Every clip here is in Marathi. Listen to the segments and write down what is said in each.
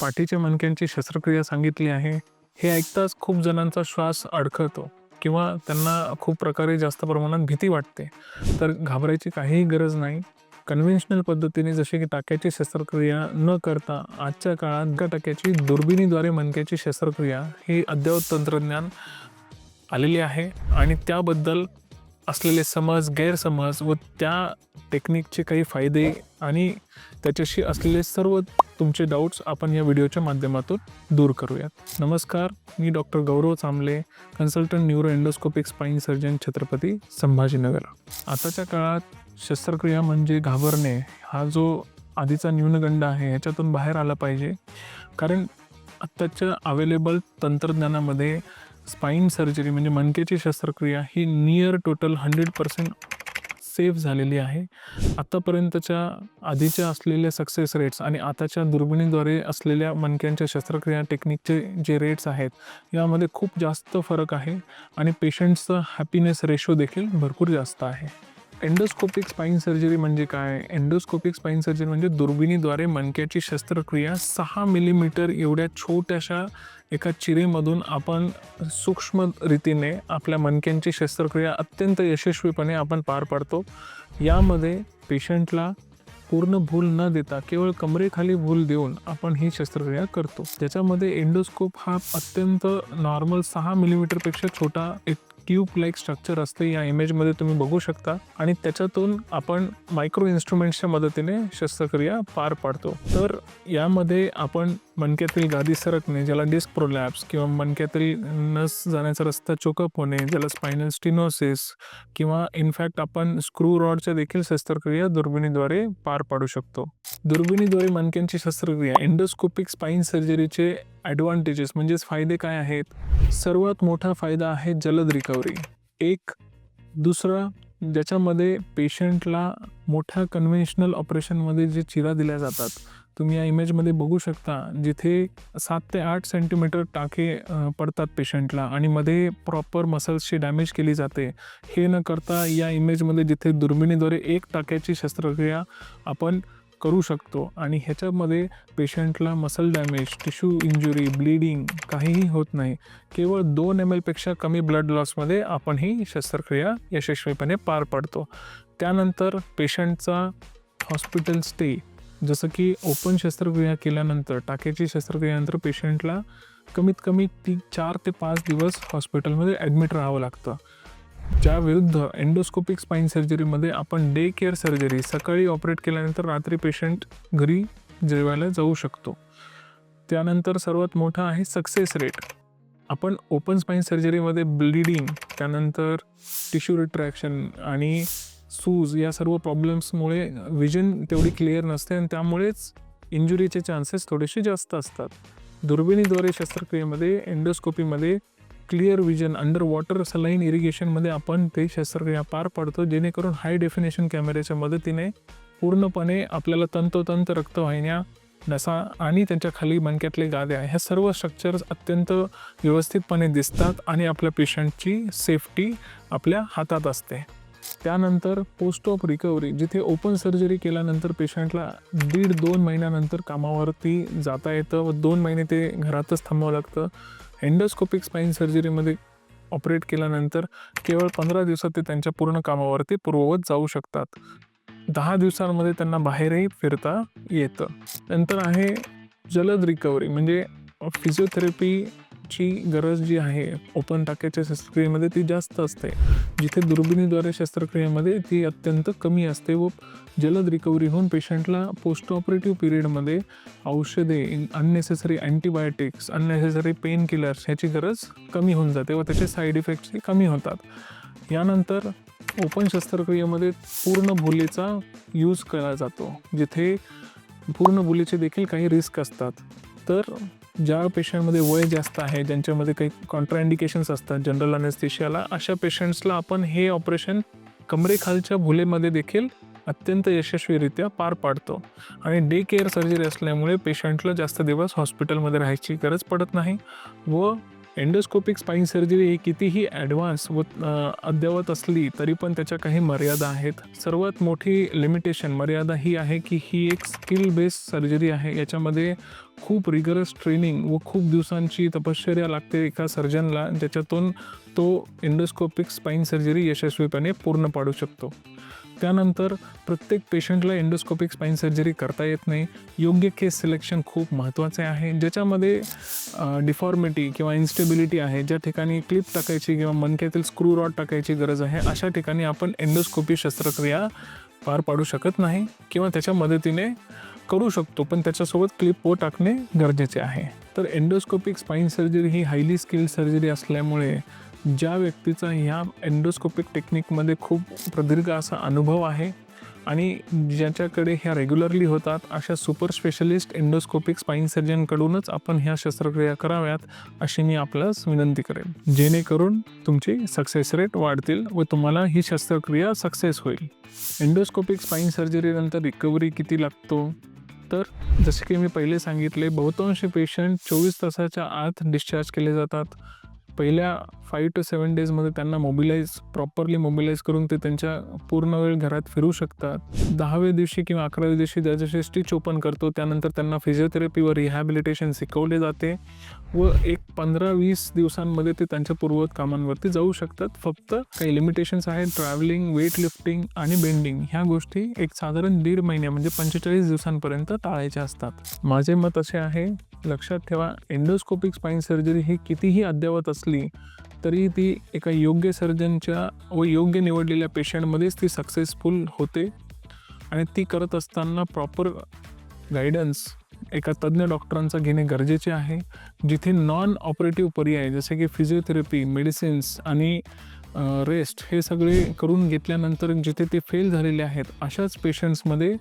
पाठीच्या मणक्यांची शस्त्रक्रिया सांगितली आहे हे ऐकताच खूप जणांचा श्वास अडखळतो किंवा त्यांना खूप प्रकारे जास्त प्रमाणात भीती वाटते. तर घाबरायची काहीही गरज नाही. कन्व्हेन्शनल पद्धतीने जसे की टाक्याची शस्त्रक्रिया न करता आजच्या काळात ग टाक्याची दुर्बिणीद्वारे मणक्याची शस्त्रक्रिया ही अद्ययावत तंत्रज्ञान आलेली आहे आणि त्याबद्दल असलेले समज गैरसमज व त्या टेक्निकचे काही फायदे आणि त्याच्याशी असलेले सर्व तुमचे डाऊट्स आपण या व्हिडिओच्या माध्यमातून दूर करूयात. नमस्कार मी doctor Gaurav Chambale consultant neuro endoscopic spine surgeon Chhatrapati Sambhajinagar. आताच्या काळात शस्त्रक्रिया म्हणजे घाबरणे हा जो आधीचा न्यूनगंड आहे ह्याच्यातून बाहेर आला पाहिजे. कारण आत्ताच्या अवेलेबल तंत्रज्ञानामध्ये स्पाईन सर्जरी म्हणजे मणक्याची शस्त्रक्रिया ही near total hundred percent safe झालेली आहे. आत्तापर्यंतच्या आधीच्या असलेल्या सक्सेस रेट्स आणि आताच्या दुर्बिणीद्वारे असलेल्या मणक्यांच्या शस्त्रक्रिया टेक्निकचे जे रेट्स आहेत यामध्ये खूप जास्त फरक आहे आणि पेशंटचं हॅपीनेस रेशो देखील भरपूर जास्त आहे. एंडोस्कोपिक स्पाईन सर्जरी म्हणजे काय? एंडोस्कोपिक स्पाईन सर्जरी म्हणजे दुर्बिणीद्वारे मणक्याची शस्त्रक्रिया सहा मिलीमीटर एवढ्या छोट्याशा एका चिरेमधून आपण सूक्ष्म रीतीने आपल्या मणक्यांची शस्त्रक्रिया अत्यंत यशस्वीपणे आपण पार पाडतो. यामध्ये पेशंटला पूर्ण भूल न देता केवळ कमरेखाली भूल देऊन आपण ही शस्त्रक्रिया करतो. ज्याच्यामध्ये एंडोस्कोप हा अत्यंत नॉर्मल सहा मिलीमीटरपेक्षा छोटा एक ट्यूब लाईक स्ट्रक्चर असते या इमेजमध्ये तुम्ही बघू शकता. आणि त्याच्यातून आपण मायक्रो इन्स्ट्रुमेंट्सच्या मदतीने शस्त्रक्रिया पार पाडतो. तर यामध्ये आपण मणक्यातील गादी सरकणे ज्याला डिस्क प्रोलॅप्स किंवा मणक्यातील नस जाण्याचा रस्ता चोकअप होणे ज्याला स्पायनल स्टिनोसिस किंवा इनफॅक्ट आपण स्क्रू रॉडच्या देखील शस्त्रक्रिया दुर्बिणीद्वारे पार पाडू शकतो. दुर्बिणीद्वारे मणक्यांची शस्त्रक्रिया एंडोस्कोपिक स्पाईन सर्जरीचे ॲडव्हान्टेजेस म्हणजेच फायदे काय आहेत? सर्वात मोठा फायदा आहे जलद रिकव्हरी एक दुसरा ज्याच्यामध्ये पेशंटला मोठ्या कन्व्हेन्शनल ऑपरेशनमध्ये जे चिरा दिल्या जातात तुम्ही या इमेजमध्ये बघू शकता जिथे सात ते आठ सेंटीमीटर टाके पडतात पेशंटला आणि मध्ये प्रॉपर मसल्सची डॅमेज केली जाते. हे न करता या इमेजमध्ये जिथे दुर्बिणीद्वारे एक टाक्याची शस्त्रक्रिया आपण करू शकतो आणि ह्याच्यामध्ये पेशंटला muscle damage tissue injury bleeding काहीही होत नाही. केवळ दोन एम एलपेक्षा कमी ब्लड लॉसमध्ये आपण ही शस्त्रक्रिया यशस्वीपणे पार पाडतो. त्यानंतर पेशंटचा हॉस्पिटल स्टे जसं की ओपन शस्त्रक्रिया केल्यानंतर टाक्याची शस्त्रक्रियेनंतर पेशंटला कमीत कमी ती चार ते पाच दिवस हॉस्पिटलमध्ये ॲडमिट राहावं लागतं. ज्या विरुद्ध एंडोस्कोपिक स्पाईन सर्जरीमध्ये आपण डे केअर सर्जरी सकाळी ऑपरेट केल्यानंतर रात्री पेशंट घरी जेवायला जाऊ शकतो. त्यानंतर सर्वात मोठा आहे सक्सेस रेट. आपण ओपन स्पाईन सर्जरीमध्ये ब्लिडिंग त्यानंतर टिश्यू रिट्रॅक्शन आणि सूज या सर्व प्रॉब्लेम्समुळे विजन तेवढी क्लिअर नसते आणि त्यामुळेच इंजुरीचे चान्सेस थोडेसे जास्त असतात. दुर्बिणीद्वारे शस्त्रक्रियेमध्ये एंडोस्कोपीमध्ये clear vision under water saline इरिगेशनमध्ये आपण ते शस्त्रक्रिया पार पाडतो जेणेकरून हाय डेफिनेशन कॅमेऱ्याच्या मदतीने पूर्णपणे आपल्याला तंतोतंत रक्तवाहिन्या नसा आणि त्यांच्या खाली मणक्यातले गाद्या ह्या सर्व स्ट्रक्चर्स अत्यंत व्यवस्थितपणे दिसतात आणि आपल्या पेशंटची सेफ्टी आपल्या हातात असते. त्यानंतर पोस्ट ऑफ रिकव्हरी जिथे ओपन सर्जरी केल्यानंतर पेशंटला दीड दोन महिन्यानंतर कामावरती जाता येतं व दोन महिने ते घरातच थांबावं लागतं. एंडोस्कोपिक स्पाईन सर्जरीमध्ये ऑपरेट केल्यानंतर केवळ पंधरा दिवसात ते त्यांच्या पूर्ण कामावरती पूर्ववत जाऊ शकतात. दहा दिवसांमध्ये त्यांना बाहेरही फिरता येतं. नंतर आहे जलद रिकव्हरी म्हणजे फिजिओथेरपी ची गरज जी आहे ओपन टाक्याच्या शस्त्रक्रियेमध्ये ती जास्त असते. जिथे दुर्बिणीद्वारे शस्त्रक्रियेमध्ये ती अत्यंत कमी असते व जलद रिकव्हरी होऊन पेशंटला पोस्ट ऑपरेटिव्ह पिरियडमध्ये औषधे unnecessary antibiotics unnecessary pain killers ह्याची गरज कमी होऊन जाते व त्याचे साईड इफेक्ट्सही कमी होतात. यानंतर ओपन शस्त्रक्रियेमध्ये पूर्ण भुलीचा यूज केला जातो. जिथे पूर्ण भुलीचे देखील काही रिस्क असतात. तर ज्या पेशंटमध्ये वय जास्त आहे ज्यांच्यामध्ये काही कॉन्ट्राइंडिकेशन्स असतात जनरल अनेस्थिशियाला अशा पेशंट्सला आपण हे ऑपरेशन कमरेखालच्या भुलेमध्ये देखील अत्यंत यशस्वीरित्या पार पाडतो. आणि डे केअर सर्जरी असल्यामुळे पेशंटला जास्त दिवस हॉस्पिटलमध्ये राहायची गरज पडत नाही व एंडोस्कोपिक स्पाईन सर्जरी ही कितीही ॲडव्हान्स व अद्ययावत असली तरी पण त्याच्या काही मर्यादा आहेत. सर्वात मोठी लिमिटेशन मर्यादा ही आहे की ही एक स्किल बेस्ड सर्जरी आहे. याच्यामध्ये खूप रिगरस ट्रेनिंग व खूप दिवसांची तपश्चर्या लागते एका सर्जनला ज्याच्यातून तो एंडोस्कोपिक स्पाईन सर्जरी यशस्वीपणे पूर्ण पाडू शकतो. त्यानंतर प्रत्येक पेशंटला एंडोस्कोपिक स्पाईन सर्जरी करता येत नाही. योग्य केस सिलेक्शन खूप महत्त्वाचे आहे. ज्याच्यामध्ये डिफॉर्मिटी किंवा इन्स्टेबिलिटी आहे ज्या ठिकाणी क्लिप टाकायची किंवा मनक्यातील स्क्रू रॉड टाकायची गरज आहे अशा ठिकाणी आपण एंडोस्कोपी शस्त्रक्रिया पार पाडू शकत नाही किंवा त्याच्या मदतीने करू शकतो पण त्याच्यासोबत क्लिप व टाकणे गरजेचे आहे. तर एंडोस्कोपिक स्पाईन सर्जरी ही हायली स्किल्ड सर्जरी असल्यामुळे ज्या व्यक्तीचा ह्या एंडोस्कोपिक टेक्निकमध्ये खूप प्रदीर्घ असा अनुभव आहे आणि ज्याच्याकडे ह्या रेग्युलरली होतात अशा सुपर स्पेशलिस्ट एंडोस्कोपिक स्पाईन सर्जनकडूनच आपण ह्या शस्त्रक्रिया कराव्यात अशी मी आपल्यास विनंती करेन. जेणेकरून तुमची सक्सेस रेट वाढतील व तुम्हाला ही शस्त्रक्रिया सक्सेस होईल. एंडोस्कोपिक स्पाईन सर्जरीनंतर रिकव्हरी किती लागतो? तर जसे की मी पहिले सांगितले बहुतांश पेशंट चोवीस तासाच्या आत डिस्चार्ज केले जातात. पहिल्या फाईव्ह टू सेवन डेजमध्ये त्यांना मोबिलाईज प्रॉपरली मोबिलाईज करून ते त्यांच्या पूर्ण वेळ घरात फिरू शकतात. दहाव्या दिवशी किंवा अकराव्या दिवशी ज्या जसे स्टिच ओपन करतो त्यानंतर त्यांना फिजिओथेरपी व रिहॅबिलिटेशन शिकवले जाते व एक पंधरा वीस दिवसांमध्ये ते त्यांच्या पूर्ववत कामांवरती जाऊ शकतात. फक्त काही लिमिटेशन्स आहेत ट्रॅव्हलिंग वेट लिफ्टिंग आणि बेंडिंग ह्या गोष्टी एक साधारण दीड महिने म्हणजे पंचेचाळीस दिवसांपर्यंत टाळायच्या असतात. माझे मत असे आहे लक्षात ठेवा एंडोस्कोपिक स्पाईन सर्जरी ही कितीही अद्ययावत असली तरी ती एका योग्य सर्जनच्या व योग्य निवडलेल्या पेशंटमध्येच ती सक्सेसफुल होते. आणि ती करत असताना प्रॉपर गायडन्स एका तज्ज्ञ डॉक्टरांचा घेणे गरजेचे आहे. जिथे नॉन ऑपरेटिव्ह पर्याय जसे की फिजिओथेरपी मेडिसिन्स आणि रेस्ट हे सगळे करून घेतल्यानंतर जिथे ते फेल झालेले आहेत अशाच पेशंट्समध्ये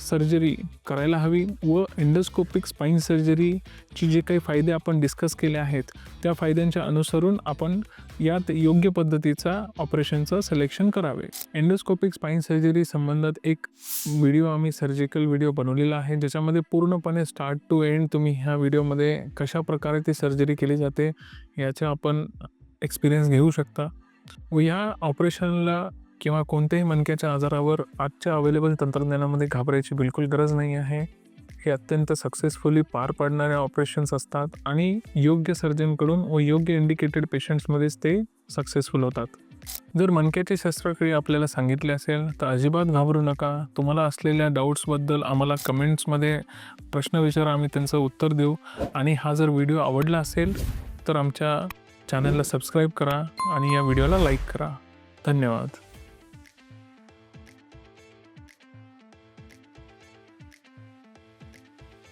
सर्जरी करायला हवी व एंडोस्कोपिक स्पाईन सर्जरीची जे काही फायदे आपण डिस्कस केले आहेत त्या फायद्यांच्या अनुसरून आपण यात योग्य पद्धतीचा ऑपरेशनचं सिलेक्शन करावे. एंडोस्कोपिक स्पाईन सर्जरी संबंधात एक व्हिडिओ आम्ही सर्जिकल व्हिडिओ बनवलेला आहे ज्याच्यामध्ये पूर्णपणे स्टार्ट टू एंड तुम्ही ह्या व्हिडिओमध्ये कशा प्रकारे ती सर्जरी केली जाते याचा आपण एक्सपिरियन्स घेऊ शकता. व ह्या ऑपरेशनला किंवा कोणत्याही मनक्याच्या आजारावर आजच्या अवेलेबल तंत्रज्ञानामध्ये घाबरायची बिलकुल गरज नाही आहे. हे अत्यंत सक्सेसफुली पार पाडणारे ऑपरेशन्स असतात आणि योग्य सर्जनकडून व योग्य इंडिकेटेड पेशंट्समध्येच ते सक्सेसफुल होतात. जर मनक्याची शस्त्रक्रिया आपल्याला सांगितली असेल तर अजिबात घाबरू नका. तुम्हाला असलेल्या डाऊट्सबद्दल आम्हाला कमेंट्समध्ये प्रश्न विचारा आम्ही त्यांचं उत्तर देऊ. आणि हा जर व्हिडिओ आवडला असेल तर आमच्या चॅनलला सबस्क्राईब करा आणि या व्हिडिओला लाईक करा. धन्यवाद.